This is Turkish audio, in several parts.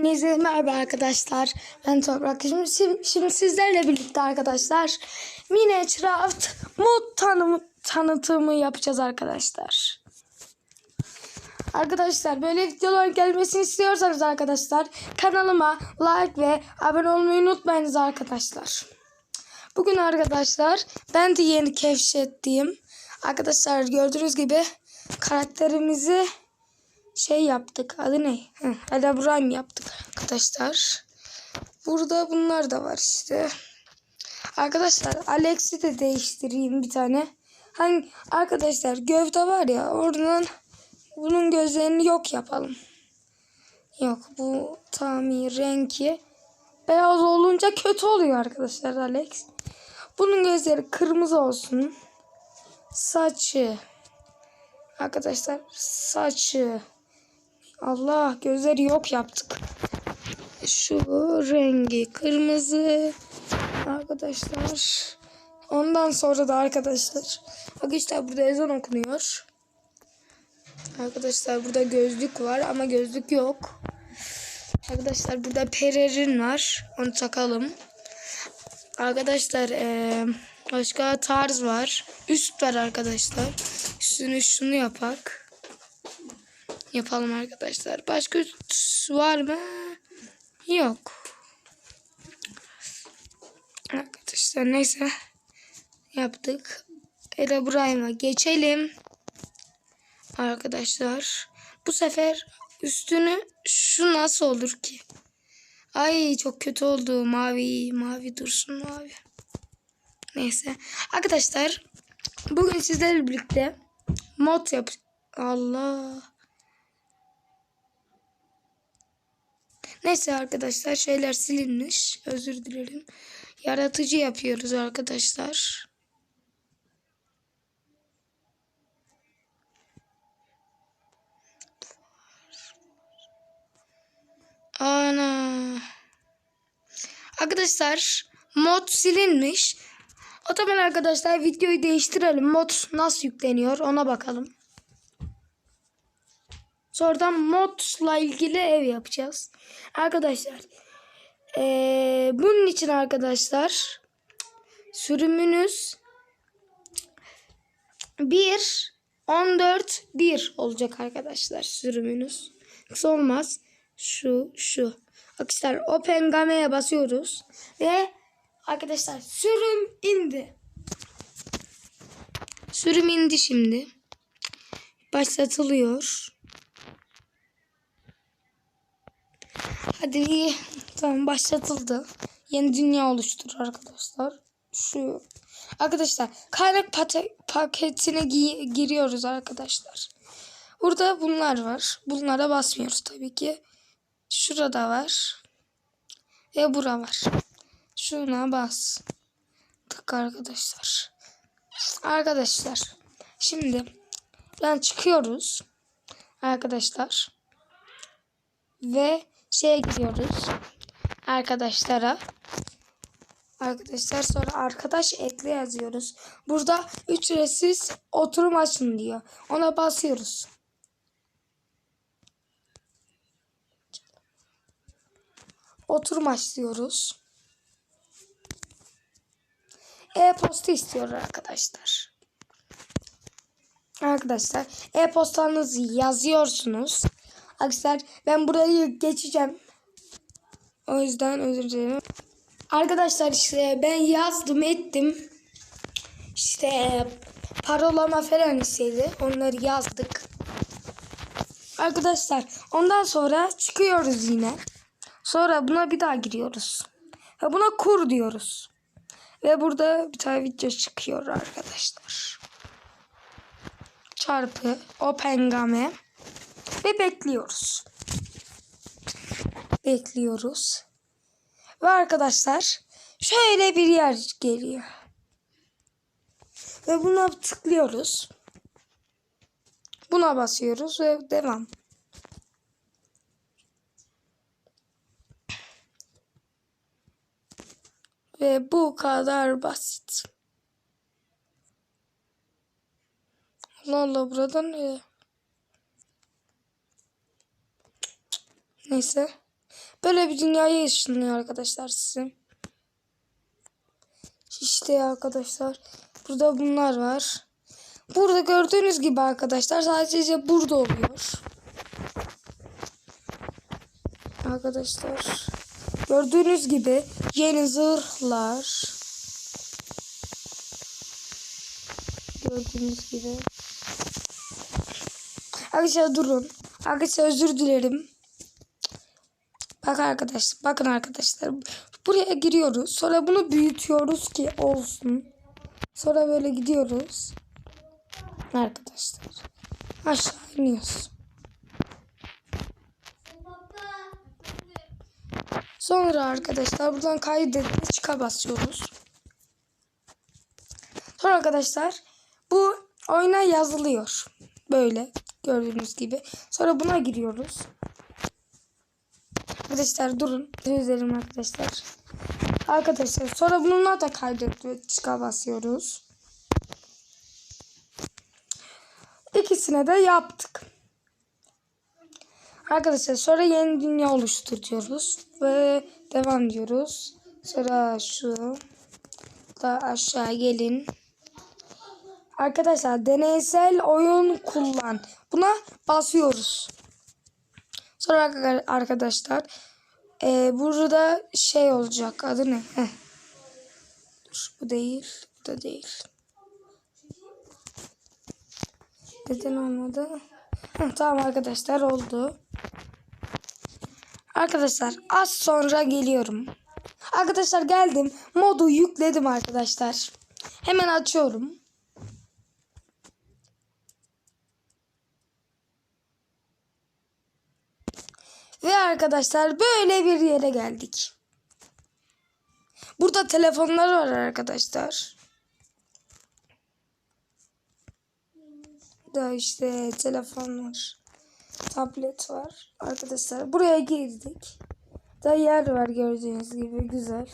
Hepinize merhaba arkadaşlar. Ben Toprak. Şimdi, şimdi, sizlerle birlikte arkadaşlar Minecraft mod tanım, tanıtımı yapacağız arkadaşlar. Arkadaşlar böyle videolar gelmesini istiyorsanız arkadaşlar kanalıma like ve abone olmayı unutmayınız arkadaşlar. Bugün arkadaşlar ben de yeni keşfettiğim arkadaşlar gördüğünüz gibi karakterimizi şey yaptık. Adı ne? Hı, Herobrine yaptık arkadaşlar. Burada bunlar da var işte. Arkadaşlar Alex'i de değiştireyim bir tane. Hangi arkadaşlar gövde var ya oradan bunun gözlerini yok yapalım. Yok bu tamir rengi beyaz olunca kötü oluyor arkadaşlar Alex. Bunun gözleri kırmızı olsun. Saçı Arkadaşlar saçı Allah gözleri yok yaptık. Şu rengi kırmızı arkadaşlar. Ondan sonra da arkadaşlar. Arkadaşlar burada ezan okunuyor. Arkadaşlar burada gözlük var ama gözlük yok. Arkadaşlar burada pererin var. Onu takalım. Arkadaşlar eee, başka tarz var. Üst var arkadaşlar. Üstünü şunu yapak. Yapalım arkadaşlar. Başka var mı? Yok. Arkadaşlar neyse. Yaptık. Herobrine'a geçelim. Arkadaşlar. Bu sefer üstünü şu nasıl olur ki? Ay çok kötü oldu. Mavi, mavi dursun mavi. Neyse. Arkadaşlar bugün sizlerle birlikte mod yap. Allah. Neyse arkadaşlar şeyler silinmiş. Özür dilerim. Yaratıcı yapıyoruz arkadaşlar. Ana. Arkadaşlar mod silinmiş. O zaman arkadaşlar videoyu değiştirelim. Mod nasıl yükleniyor ona bakalım. Sonradan modla ilgili ev yapacağız. Arkadaşlar eee, bunun için arkadaşlar sürümünüz 1 14 1 olacak arkadaşlar sürümünüz. Kısa olmaz. Şu şu. Arkadaşlar Open Game'ye basıyoruz ve arkadaşlar sürüm indi. Sürüm indi şimdi. Başlatılıyor. Hadi iyi. Tamam başlatıldı. Yeni dünya oluştur arkadaşlar. Şu arkadaşlar kaynak paketine gi- giriyoruz arkadaşlar. Burada bunlar var. Bunlara basmıyoruz tabii ki. Şurada var. Ve bura var. Şuna bas. Tık arkadaşlar. Arkadaşlar. Şimdi ben çıkıyoruz. Arkadaşlar. Ve şeye gidiyoruz. Arkadaşlara. Arkadaşlar sonra arkadaş ekle yazıyoruz. Burada ücretsiz oturum açın diyor. Ona basıyoruz. Oturum aç. E-posta istiyor arkadaşlar. Arkadaşlar e-postanızı yazıyorsunuz. Arkadaşlar ben burayı geçeceğim. O yüzden özür dilerim. Arkadaşlar işte ben yazdım ettim. İşte parolama falan istedi. Onları yazdık. Arkadaşlar ondan sonra çıkıyoruz yine. Sonra buna bir daha giriyoruz. Ve buna kur diyoruz. Ve burada bir tane video çıkıyor arkadaşlar. Çarpı open game ve bekliyoruz. Bekliyoruz. Ve arkadaşlar şöyle bir yer geliyor. Ve buna tıklıyoruz. Buna basıyoruz ve devam. Ve bu kadar basit. Allah Allah buradan ne? Neyse. Böyle bir dünyaya ışınlıyor arkadaşlar sizi. İşte arkadaşlar. Burada bunlar var. Burada gördüğünüz gibi arkadaşlar sadece burada oluyor. Arkadaşlar gördüğünüz gibi yeni zırhlar. Gördüğünüz gibi. Arkadaşlar durun. Arkadaşlar özür dilerim. Bak arkadaşlar, bakın arkadaşlar. Buraya giriyoruz. Sonra bunu büyütüyoruz ki olsun. Sonra böyle gidiyoruz. Arkadaşlar. Aşağı iniyoruz. Sonra arkadaşlar buradan kaydetme çıka basıyoruz. Sonra arkadaşlar bu oyuna yazılıyor. Böyle gördüğünüz gibi. Sonra buna giriyoruz. Arkadaşlar durun. Dilerim arkadaşlar. Arkadaşlar sonra bununla da kaydetme çıka basıyoruz. İkisine de yaptık. Arkadaşlar sonra yeni dünya oluşturuyoruz ve devam diyoruz. Sonra şu da aşağı gelin. Arkadaşlar deneysel oyun kullan. Buna basıyoruz. Sonra arka- arkadaşlar e, burada şey olacak. Adı ne? Heh. Dur, bu değil. Bu da değil. Neden olmadı? Heh, tamam arkadaşlar oldu. Arkadaşlar az sonra geliyorum. Arkadaşlar geldim. Modu yükledim arkadaşlar. Hemen açıyorum. Ve arkadaşlar böyle bir yere geldik. Burada telefonlar var arkadaşlar. Da işte telefon var. Tablet var. Arkadaşlar buraya girdik. Da yer var gördüğünüz gibi güzel.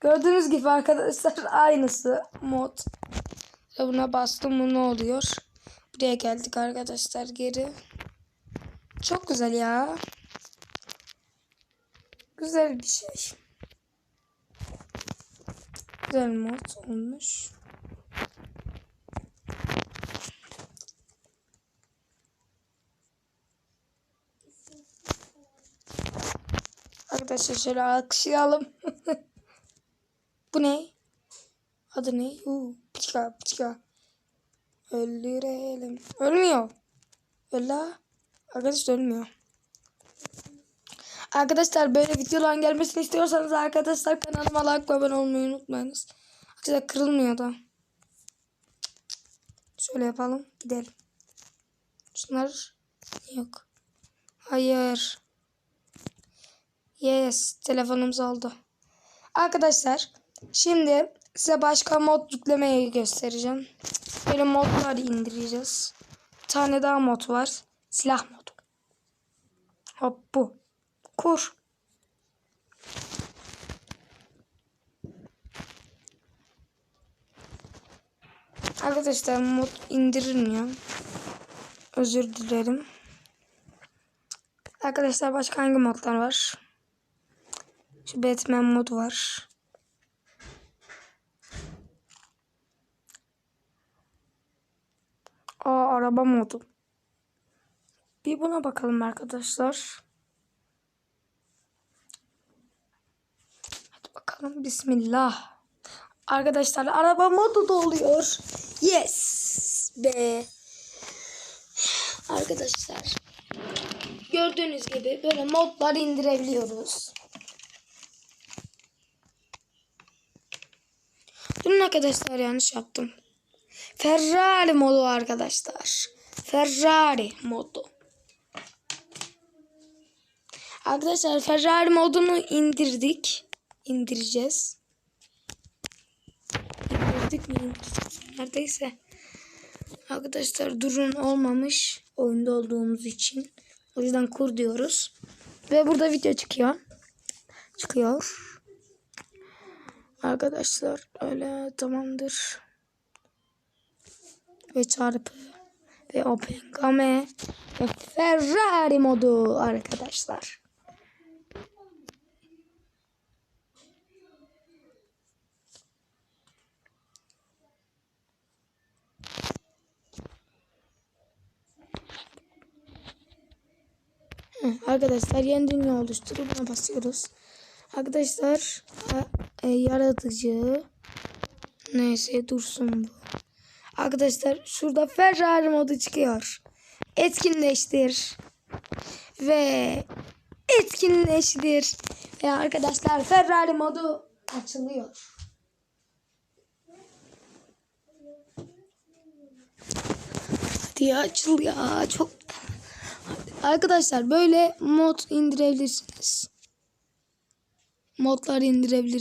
Gördüğünüz gibi arkadaşlar aynısı mod. Buna bastım mı ne oluyor? Buraya geldik arkadaşlar geri. Çok güzel ya. Güzel bir şey. Güzel mod olmuş. Arkadaşlar şöyle alkışlayalım. Bu ne? Adı ne? Uu, pıçka pıçka. Öldürelim. Ölmüyor. Öla. Arkadaşlar ölmüyor. Arkadaşlar böyle videoların gelmesini istiyorsanız arkadaşlar kanalıma like ve abone olmayı unutmayınız. Arkadaşlar kırılmıyor da. Şöyle yapalım. Gidelim. Şunlar yok. Hayır. Yes. Telefonumuz oldu. Arkadaşlar şimdi size başka mod yüklemeyi göstereceğim. Böyle modlar indireceğiz. Bir tane daha mod var. Silah modu. Hop bu. Kur. Arkadaşlar mod indirilmiyor. Özür dilerim. Arkadaşlar başka hangi modlar var? Şu Batman modu var. Aa araba modu. Bir buna bakalım arkadaşlar. Hadi bakalım bismillah. Arkadaşlar araba modu da oluyor. Yes be. Arkadaşlar gördüğünüz gibi böyle modlar indirebiliyoruz. Dün arkadaşlar yanlış yaptım. Ferrari modu arkadaşlar. Ferrari modu. Arkadaşlar Ferrari modunu indirdik. İndireceğiz. İndirdik mi indireceğiz. Neredeyse. Arkadaşlar durun olmamış. Oyunda olduğumuz için. O yüzden kur diyoruz. Ve burada video çıkıyor. Çıkıyor. Arkadaşlar öyle tamamdır. Ve çarpı ve open game ve Ferrari modu arkadaşlar. Arkadaşlar yeni dünya oluşturup buna basıyoruz. Arkadaşlar e, yaratıcı neyse dursun bu. Arkadaşlar şurada Ferrari modu çıkıyor. Etkinleştir. Ve etkinleştir. Ve arkadaşlar Ferrari modu açılıyor. Hadi ya açıl ya çok Arkadaşlar böyle mod indirebilirsiniz. Modlar indirebilirsiniz.